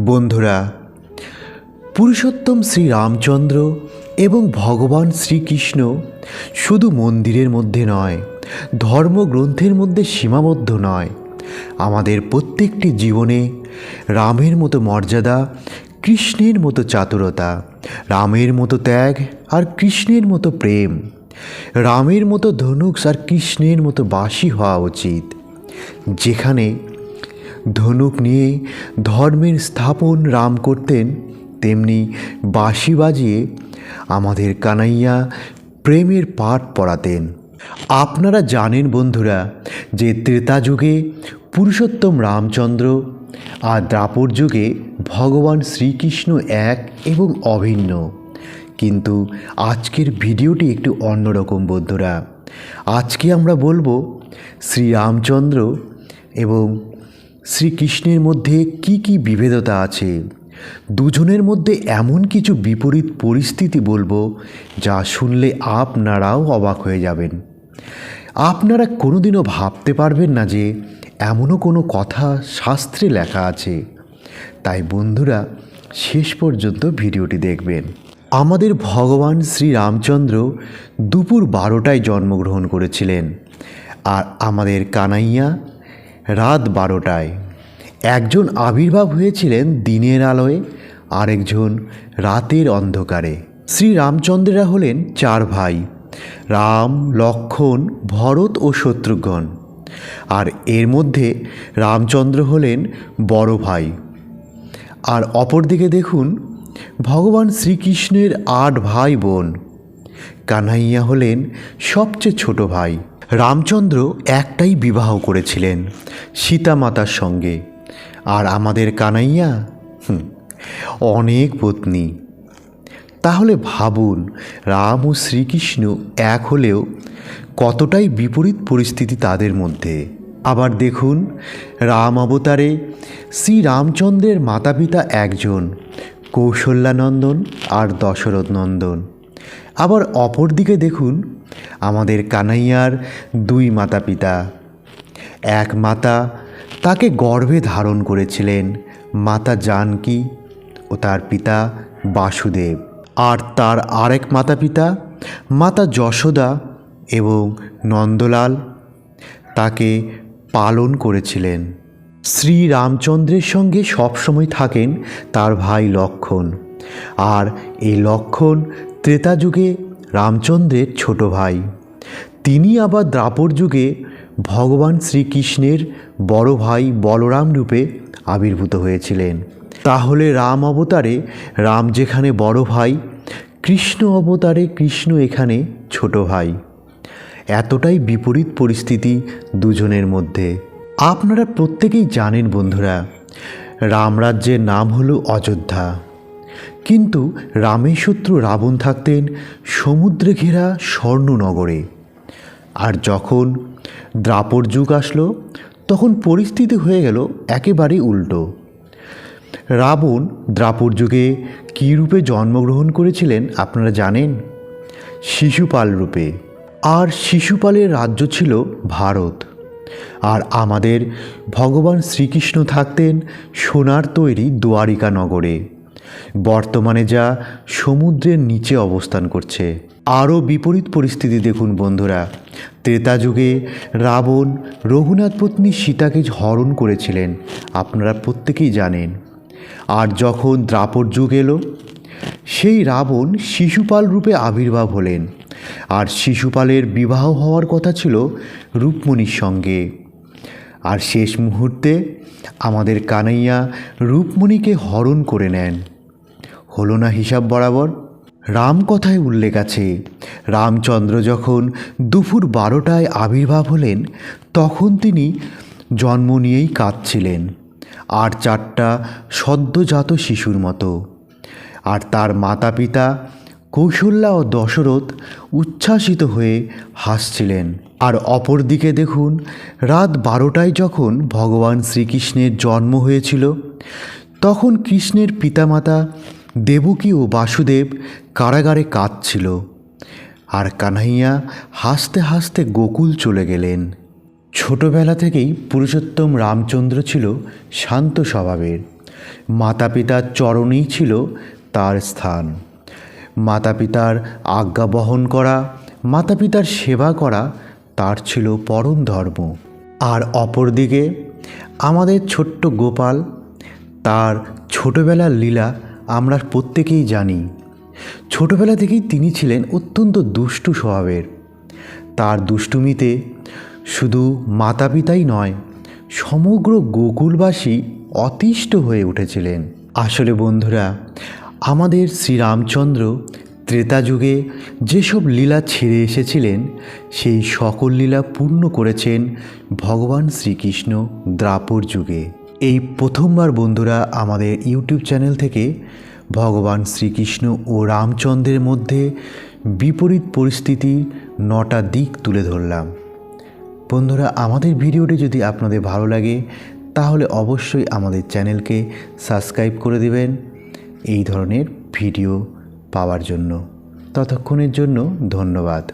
বন্ধুরা, পুরুষোত্তম শ্রী রামচন্দ্র এবং ভগবান শ্রীকৃষ্ণ শুধু মন্দিরের মধ্যে নয়, ধর্মগ্রন্থের মধ্যে সীমাবদ্ধ নয়। আমাদের প্রত্যেকটি জীবনে রামের মতো মর্যাদা, কৃষ্ণের মতো চাতুরতা, রামের মতো ত্যাগ আর কৃষ্ণের মতো প্রেম, রামের মতো ধনুক আর কৃষ্ণের মতো বাসি হওয়া উচিত। যেখানে ধনুক নিয়ে ধর্মের স্থাপন রাম করতেন, তেমনি বাঁশি বাজিয়ে আমাদের কানাইয়া প্রেমের পাঠ পড়াতেন। আপনারা জানেন বন্ধুরা যে ত্রেতা যুগে পুরুষোত্তম রামচন্দ্র আর দ্রাপর যুগে ভগবান শ্রীকৃষ্ণ এক এবং অভিন্ন। কিন্তু আজকের ভিডিওটি একটু অন্যরকম বন্ধুরা। আজকে আমরা বলব শ্রীরামচন্দ্র এবং শ্রীকৃষ্ণের মধ্যে কি কি বিভেদতা আছে? দুজনের মধ্যে এমন কিছু বিপরীত পরিস্থিতি বলব যা শুনলে আপনারাও অবাক হয়ে যাবেন। আপনারা কোনোদিনও ভাবতে পারবেন না যে এমনও কোনো কথা শাস্ত্রে লেখা আছে। তাই বন্ধুরা, শেষ পর্যন্ত ভিডিওটি দেখবেন। আমাদের ভগবান শ্রীরামচন্দ্র দুপুর বারোটায় জন্মগ্রহণ করেছিলেন। আর আমাদের কানাইয়া রাত বারোটায়। একজন আবির্ভাব হয়েছিলেন দিনের আলোয়, আরেকজন রাতের অন্ধকারে। শ্রী রামচন্দ্রেরা হলেন চার ভাই, রাম, লক্ষণ, ভরত ও শত্রুঘ্ন। আর এর মধ্যে রামচন্দ্র হলেন বড় ভাই। আর অপরদিকে দেখুন, ভগবান শ্রীকৃষ্ণের আট ভাই বোন। কানাইয়া হলেন সবচেয়ে ছোট ভাই। রামচন্দ্র একটাই বিবাহ করেছিলেন সীতা মাতার সঙ্গে। আর আমাদের কানাইয়া অনেক পত্নী। তাহলে ভাবুন, রাম ও শ্রীকৃষ্ণ এক হলেও কতটাই বিপরীত পরিস্থিতি তাদের মধ্যে। আবার দেখুন, রাম অবতারে শ্রী রামচন্দ্রের মাতা পিতা একজন, কৌশল্যানন্দন আর দশরথ নন্দন। আবার অপরদিকে দেখুন আমাদের কানাইয়ার দুই মাতা পিতা এক মাতা তাকে গর্ভে ধারণ করেছিলেন, মাতা জানকী ও তার পিতা বাসুদেব। আর তার আরেক মাতা পিতা মাতা যশোদা এবং নন্দলাল, তাকে পালন করেছিলেন। শ্রী রামচন্দ্রের সঙ্গে সবসময় থাকেন তার ভাই লক্ষণ। আর এই লক্ষণ ত্রেতা যুগে রামচন্দ্রের ছোট ভাই। তিনি আবার দ্রাপর যুগে ভগবান শ্রীকৃষ্ণের বড় ভাই বলরাম রূপে আবির্ভূত হয়েছিলেন। তাহলে রাম অবতারে রাম যেখানে বড় ভাই, কৃষ্ণ অবতারে কৃষ্ণ এখানে ছোট ভাই। এতটাই বিপরীত পরিস্থিতি দুজনের মধ্যে। আপনারা প্রত্যেকেই জানেন বন্ধুরা, রামরাজ্যের নাম হলো অযোধ্যা। কিন্তু রামের শত্রু রাবণ থাকতেন সমুদ্রে ঘেরা স্বর্ণনগরে। আর যখন দ্রাপর যুগ আসলো, তখন পরিস্থিতি হয়ে গেল একেবারে উল্টো। রাবণ দ্রাপর যুগে কী রূপে জন্মগ্রহণ করেছিলেন আপনারা জানেন? শিশুপাল রূপে। আর শিশুপালের রাজ্য ছিল ভারত। আর আমাদের ভগবান শ্রীকৃষ্ণ থাকতেন সোনার তৈরি দুয়ারিকা নগরে বর্তমানে যা সমুদ্রের নিচে অবস্থান করছে। আরও বিপরীত পরিস্থিতি দেখুন বন্ধুরা। ত্রেতা যুগে রাবণ রঘুনাথ পত্নী সীতাকে হরণ করেছিলেন, আপনারা প্রত্যেকেই জানেন। আর যখন দ্রাপর যুগ এলো, সেই রাবণ শিশুপাল রূপে আবির্ভাব হলেন। আর শিশুপালের বিবাহ হওয়ার কথা ছিল রূপমণির সঙ্গে। আর শেষ মুহূর্তে আমাদের কানাইয়া রূপমণিকে হরণ করে নেন। হলো না হিসাব বরাবর? রাম কথায় উল্লেখ আছে, রামচন্দ্র যখন দুপুর বারোটায় আবির্ভাব হলেন, তখন তিনি জন্ম নিয়েই কাঁদছিলেন। আর চারটা সদ্যজাত শিশুর মতো। আর তার মাতা পিতা কৌশল্যা ও দশরথ উচ্ছ্বাসিত হয়ে হাসছিলেন। আর অপরদিকে দেখুন, রাত বারোটায় যখন ভগবান শ্রীকৃষ্ণের জন্ম হয়েছিল, তখন কৃষ্ণের পিতামাতা দেবকী ও বাসুদেব কারাগারে কাঁদছিল আর কানাইয়া হাসতে হাসতে গোকুল চলে গেলেন। ছোটবেলা থেকেই পুরুষোত্তম রামচন্দ্র ছিল শান্ত স্বভাবের। মাতা পিতার চরণেই ছিল তার স্থান। মাতা পিতার আজ্ঞা বহন করা মাতা পিতার সেবা করা তার ছিল পরম ধর্ম। আর অপরদিকে আমাদের ছোট্ট গোপাল, তার ছোটবেলার লীলা আমরা প্রত্যেকেই জানি। ছোটবেলা থেকেই তিনি ছিলেন অত্যন্ত দুষ্টু স্বভাবের। তার দুষ্টুমিতে শুধু মাতা পিতাই নয়, সমগ্র গোকুলবাসী অতিষ্ঠ হয়ে উঠেছিলেন। আসলে বন্ধুরা, আমাদের শ্রীরামচন্দ্র ত্রেতা যুগে যেসব লীলা ছেড়ে এসেছিলেন, সেই সকল লীলা পূর্ণ করেছেন ভগবান শ্রীকৃষ্ণ দ্রাপর যুগে। এই প্রথমবার বন্ধুরা আমাদের ইউটিউব চ্যানেল থেকে ভগবান শ্রীকৃষ্ণ ও রামচন্দ্রের মধ্যে বিপরীত পরিস্থিতির নটা দিক তুলে ধরলাম। বন্ধুরা, আমাদের ভিডিওটি যদি আপনাদের ভালো লাগে, তাহলে অবশ্যই আমাদের চ্যানেলকে সাবস্ক্রাইব করে দেবেন এই ধরনের ভিডিও পাওয়ার জন্য। ততক্ষণের জন্য ধন্যবাদ।